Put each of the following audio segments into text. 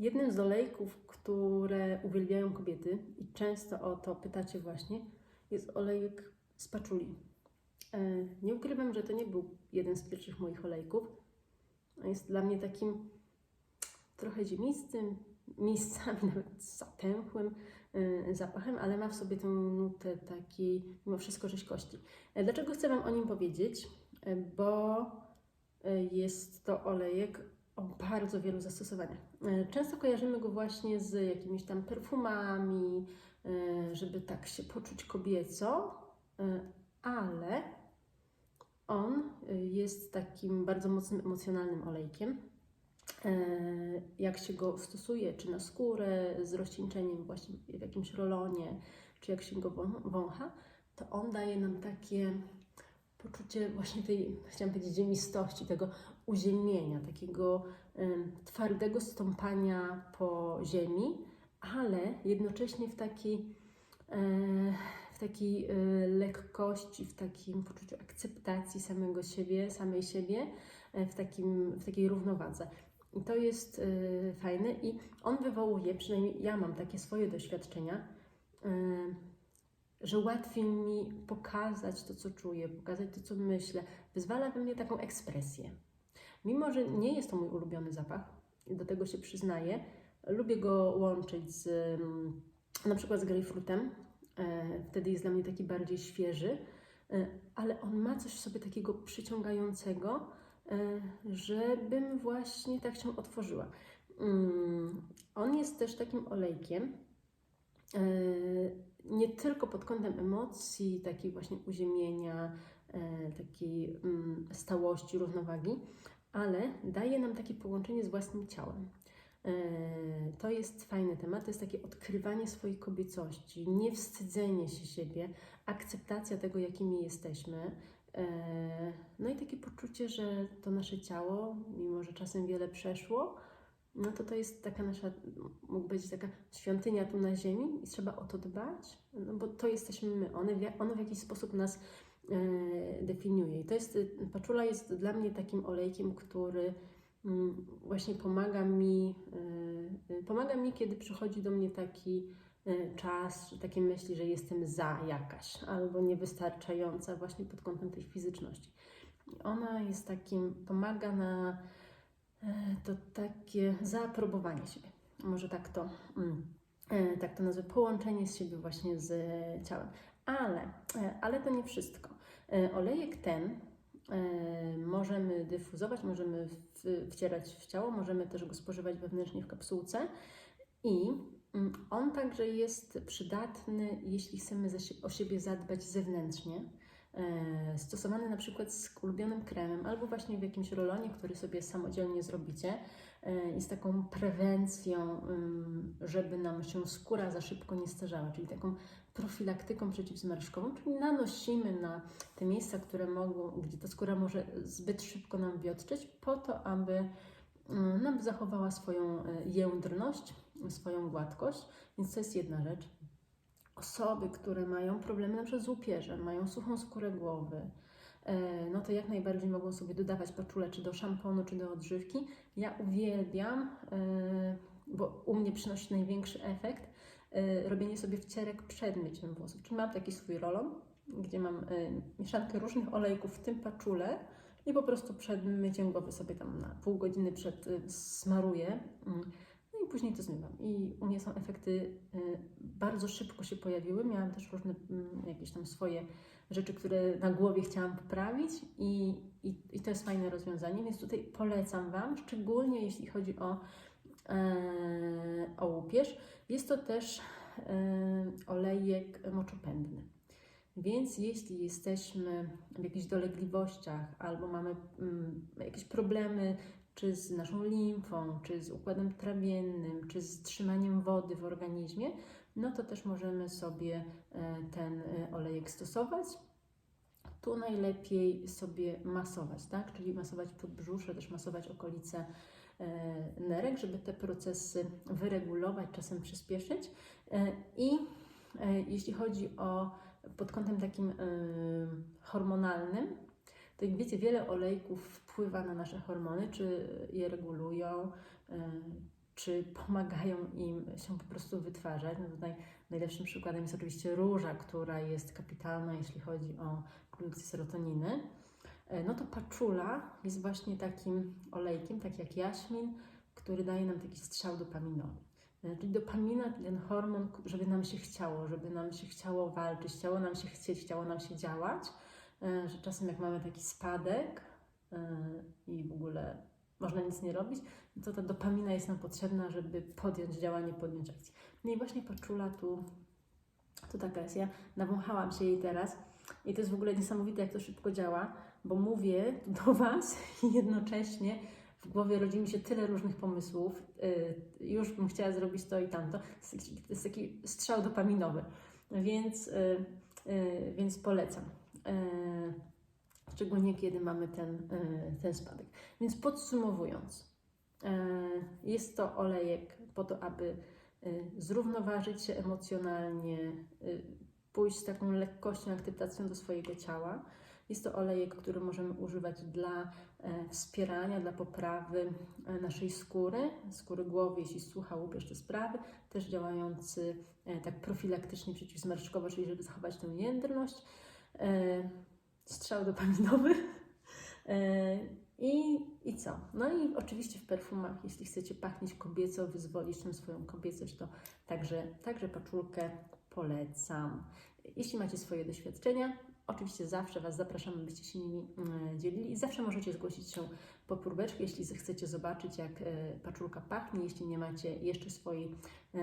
Jednym z olejków, które uwielbiają kobiety i często o to pytacie właśnie, jest olejek z paczuli. E, Nie ukrywam, że to nie był jeden z pierwszych moich olejków. Jest dla mnie takim trochę ziemistym, miejscami nawet zatęchłym e, zapachem, ale ma w sobie tę nutę takiej mimo wszystko rzeźkości. E, Dlaczego chcę Wam o nim powiedzieć? Bo jest to olejek bardzo wielu zastosowaniach. E, Często kojarzymy go właśnie z jakimiś tam perfumami, e, żeby tak się poczuć kobieco, e, ale on jest takim bardzo mocnym emocjonalnym olejkiem. Jak się go stosuje, czy na skórę z rozcieńczeniem właśnie w jakimś rolonie, czy jak się go wą- wącha, to on daje nam takie poczucie właśnie tej, chciałam powiedzieć, ziemistości, tego uziemienia, takiego twardego stąpania po ziemi, ale jednocześnie w takiej, w takiej lekkości, w takim poczuciu akceptacji samego siebie, samej siebie, e, w, takim, w takiej równowadze. I to jest e, fajne i on wywołuje, przynajmniej ja mam takie swoje doświadczenia, e, że łatwiej mi pokazać to, co czuję, pokazać to, co myślę. Wyzwala we mnie taką ekspresję. Mimo, że nie jest to mój ulubiony zapach, do tego się przyznaję, lubię go łączyć z mm, na przykład z grejpfrutem. E, Wtedy jest dla mnie taki bardziej świeży, e, ale on ma coś w sobie takiego przyciągającego, e, żebym właśnie tak się otworzyła. Mm, On jest też takim olejkiem, nie tylko pod kątem emocji, takiej właśnie uziemienia, e, takiej mm, stałości, równowagi, ale daje nam takie połączenie z własnym ciałem. E, To jest fajny temat, to jest takie odkrywanie swojej kobiecości, niewstydzenie się siebie, akceptacja tego, jakimi jesteśmy. E, No i takie poczucie, że to nasze ciało, mimo że czasem wiele przeszło, no to to jest taka nasza, mógł być taka świątynia tu na ziemi i trzeba o to dbać, no bo to jesteśmy my, one, ono w jakiś sposób nas e, definiuje. I to jest, paczula jest dla mnie takim olejkiem, który mm, właśnie pomaga mi, e, y, pomaga mi, kiedy przychodzi do mnie taki e, czas, takie myśli, że jestem za jakaś, albo niewystarczająca właśnie pod kątem tej fizyczności. I Ona jest takim, pomaga na E, to takie zaaprobowanie siebie. Może tak to, mm, e, tak to nazwę, połączenie z siebie właśnie z e, ciałem. Ale, e, ale to nie wszystko. E, Olejek ten e, możemy dyfuzować, możemy wcierać w ciało, możemy też go spożywać wewnętrznie w kapsułce i mm, on także jest przydatny, jeśli chcemy o siebie zadbać zewnętrznie e, stosowany na przykład z ulubionym kremem albo właśnie w jakimś rolonie, który sobie samodzielnie zrobicie e, z taką prewencją, ym, żeby nam się skóra za szybko nie starzała, czyli taką profilaktyką przeciwzmarszkową, czyli nanosimy na te miejsca, które mogą, gdzie ta skóra może zbyt szybko nam wiotczyć, po to, aby ym, nam zachowała swoją e, jędrność, swoją gładkość, więc to jest jedna rzecz osoby, które mają problemy na przykład z łupieżem, mają suchą skórę głowy, e, no to jak najbardziej mogą sobie dodawać paczulę czy do szamponu, czy do odżywki. Ja uwielbiam, e, bo u mnie przynosi największy efekt, e, robienie sobie wcierek przed myciem włosów. Czyli mam taki swój rolon, gdzie mam mieszankę różnych olejków, w tym paczulę i po prostu przed myciem głowy sobie tam na pół godziny przed smaruję. Później to zmywam. I u mnie są efekty y, bardzo szybko się pojawiły. Miałam też różne mm, jakieś tam swoje rzeczy, które na głowie chciałam poprawić i, i, i to jest fajne rozwiązanie, więc tutaj polecam Wam, szczególnie jeśli chodzi o, e, o łupież. Jest to też e, olejek moczopędny. Więc jeśli jesteśmy w jakichś dolegliwościach albo mamy mm, jakieś problemy czy z naszą limfą, czy z układem trawiennym, czy z trzymaniem wody w organizmie, no to też możemy sobie e, ten e, olejek stosować. Tu najlepiej sobie masować, tak? Czyli masować podbrzusze, też masować okolice e, nerek, żeby te procesy wyregulować, czasem przyspieszyć. I jeśli chodzi o pod kątem takim hormonalnym, to jak wiecie, wiele olejków wpływa na nasze hormony, czy je regulują, e, czy pomagają im się po prostu wytwarzać. No tutaj najlepszym przykładem jest oczywiście róża, która jest kapitalna, jeśli chodzi o produkcję serotoniny. E, No to paczula jest właśnie takim olejkiem, tak jak jaśmin, który daje nam taki strzał dopaminowy. E, Czyli dopamina, ten hormon, żeby nam się chciało, żeby nam się chciało walczyć, chciało nam się chcieć, chciało nam się działać, że czasem jak mamy taki spadek e, i w ogóle można nic nie robić, no to ta dopamina jest nam potrzebna, żeby podjąć działanie, podjąć akcję. No i właśnie paczula tu, to taka jest. Ja nawąchałam się jej teraz i to jest w ogóle niesamowite, jak to szybko działa, bo mówię tu do Was i jednocześnie w głowie rodzi mi się tyle różnych pomysłów. Yy, już bym chciała zrobić to i tamto. To jest taki- strzał dopaminowy, więc, więc polecam. Yy, Szczególnie kiedy mamy ten, yy, ten spadek. Więc podsumowując, yy, jest to olejek po to, aby zrównoważyć się emocjonalnie, pójść z taką lekkością, akceptacją do swojego ciała. Jest to olejek, który możemy używać dla e, wspierania, dla poprawy e, naszej skóry, skóry głowy, jeśli słucha lub jeszcze sprawy, też działający e, tak profilaktycznie przeciwzmarszczkowo, czyli żeby zachować tę jędrność. E, Strzał dopaminowy. E, I, I co? No i oczywiście w perfumach, jeśli chcecie pachnieć kobieco, wyzwolić tę swoją kobiecość, to także, także paczulkę polecam. Jeśli macie swoje doświadczenia, oczywiście zawsze Was zapraszamy, byście się nimi mm, dzielili i zawsze możecie zgłosić się po próbeczkę, jeśli chcecie zobaczyć, jak e, paczulka pachnie. Jeśli nie macie jeszcze swojej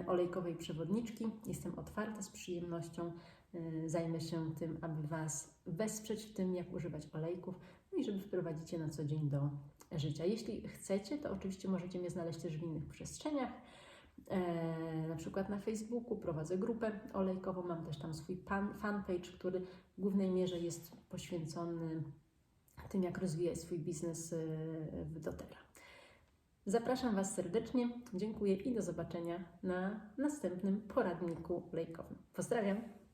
olejkowej przewodniczki, jestem otwarta z przyjemnością. E, Zajmę się tym, aby Was wesprzeć w tym, jak używać olejków, no i żeby wprowadzić je na co dzień do życia. Jeśli chcecie, to oczywiście możecie mnie znaleźć też w innych przestrzeniach. E, na przykład na Facebooku prowadzę grupę olejkową, mam też tam swój pan, fanpage, który w głównej mierze jest poświęcony tym, jak rozwijać swój biznes e, w doTERRA. Zapraszam Was serdecznie, dziękuję i do zobaczenia na następnym poradniku olejkowym. Pozdrawiam!